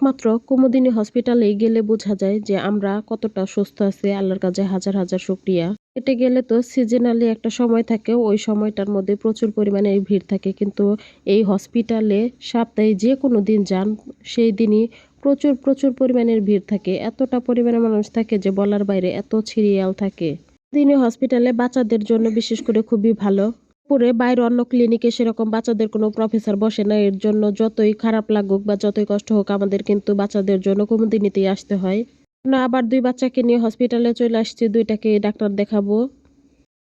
মাত্র কুমুদিনী হসপিটালে গেলে বোঝা যায় যে আমরা কতটা সুস্থ আছি, আল্লাহর কাছে হাজার হাজার শুক্রিয়া। হেঁটে গেলে তো সিজনালি একটা সময় থাকে, ওই সময়টার মধ্যে প্রচুর পরিমাণে ভিড় থাকে। কিন্তু এই হসপিটালে সপ্তাহে যে কোনো দিন যান, সেই দিনই প্রচুর প্রচুর পরিমাণের ভিড় থাকে। এতটা পরিমাণে মানুষ থাকে যে বলার বাইরে এত সিরিয়াল থাকে। দিনে হসপিটালে বাচ্চাদের জন্য বিশেষ করে খুবই ভালো। পরে বাইরে অন্য ক্লিনিকে সেরকম বাচ্চাদের কোনো প্রফেসর বসে না। এর জন্য যতই খারাপ লাগুক বা যতই কষ্ট হোক, আমাদের কিন্তু বাচ্চাদের জন্য কুমুদিনীতেই আসতে হয়। না, আবার দুই বাচ্চাকে নিয়ে হসপিটালে চলে আসছি, দুইটাকে ডাক্তার দেখাবো।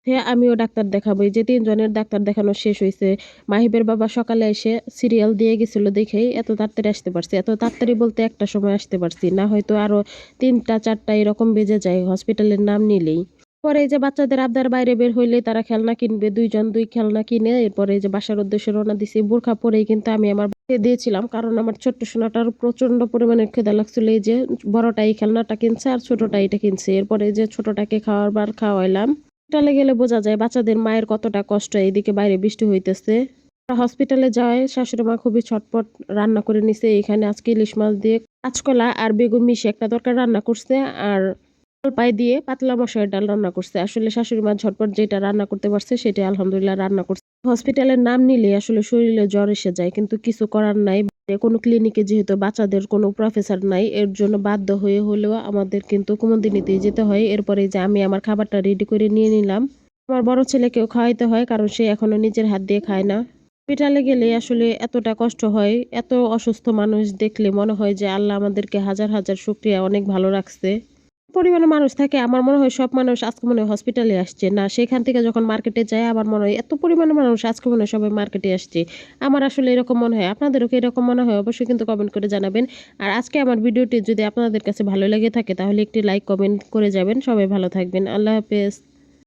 হ্যাঁ আমিও ডাক্তার দেখাবো। যে তিনজনের ডাক্তার দেখানো শেষ হয়েছে মাহিবের বাবা সকালে এসে সিরিয়াল দিয়ে গেছিল দেখেই এত তাড়াতাড়ি আসতে পারছি, এত তাড়াতাড়ি বলতে একটা সময় আসতে পারছি। না, হয়তো আরও তিনটা, চারটা এরকম বেজে যায়, হসপিটালের নাম নিলেই। পরে এই যে বাচ্চাদের আবদার বাইরে বের হইলে তারা খেলনা কিনবে, দুইজন দুই খেলনা কিনে এরপরে এই যে বাসার উদ্দেশ্যে রওনা দিছি। বোরখা পরেই কিন্তু আমি আমার দিয়েছিলাম কারণ আমার ছোট্ট সোনাটার প্রচণ্ড পরিমাণে খেদা লাগছিল। এই যে বড়টা এই খেলনাটা কিনছে আর ছোটটা এটা কিনছে। এরপরে যে ছোটটাকে খাওয়ার বার খাওয়াইলাম। হসপিটালে গেলে বোঝা যায় বাচ্চাদের মায়ের কতটা কষ্ট, এইদিকে বাইরে বৃষ্টি হইতেছে। হসপিটালে যায়, শাশুড়ি মা খুবই ছটপট রান্না করে নিছে। এখানে আজকে ইলিশ মাছ দিয়ে কাঁচকলা আর বেগুন মিশিয়ে একটা তরকারি রান্না করছে। আর পাই দিয়ে পাতলা মশার ডাল রান্না করছে। আসলে শাশুড়ি মা ঝটপট যেটা রান্না করতে পারছে সেটা আলহামদুলিল্লাহ রান্না করছে। হসপিটালের নাম নিলে আসলে শরীরে জ্বর এসে যায়, কিন্তু কিছু করার নাই। কোনো ক্লিনিকে যেহেতু বাচ্চাদের কোনো প্রফেসর নাই, এর জন্য বাধ্য হয়ে হলেও আমাদের কিন্তু কুমন্দিনীতেই যেতে হয়। এরপরে যে আমি আমার খাবারটা রেডি করে নিয়ে নিলাম। আমার বড় ছেলেকেও খাওয়াইতে হয়, কারণ সে এখনও নিজের হাত দিয়ে খায় না। হসপিটালে গেলে আসলে এতটা কষ্ট হয়, এত অসুস্থ মানুষ দেখলে মনে হয় যে আল্লাহ আমাদেরকে হাজার হাজার শুক্রিয়া অনেক ভালো রাখছে। পরিমাণে মানুষ থাকে, আমার মনে হয় সব মানুষ আজকে মনে হয় হসপিটালে আসছে। না, সেখান থেকে যখন মার্কেটে যায়, আমার মনে হয় এত পরিমাণে মানুষ আজকে মনে হয় সবাই মার্কেটে আসছে। আমার আসলে এরকম মনে হয়, আপনাদেরও কি এরকম মনে হয়? অবশ্যই কিন্তু কমেন্ট করে জানাবেন। আর আজকে আমার ভিডিওটি যদি আপনাদের কাছে ভালো লেগে থাকে, তাহলে একটি লাইক কমেন্ট করে যাবেন। সবাই ভালো থাকবেন। আল্লাহ হাফেজ।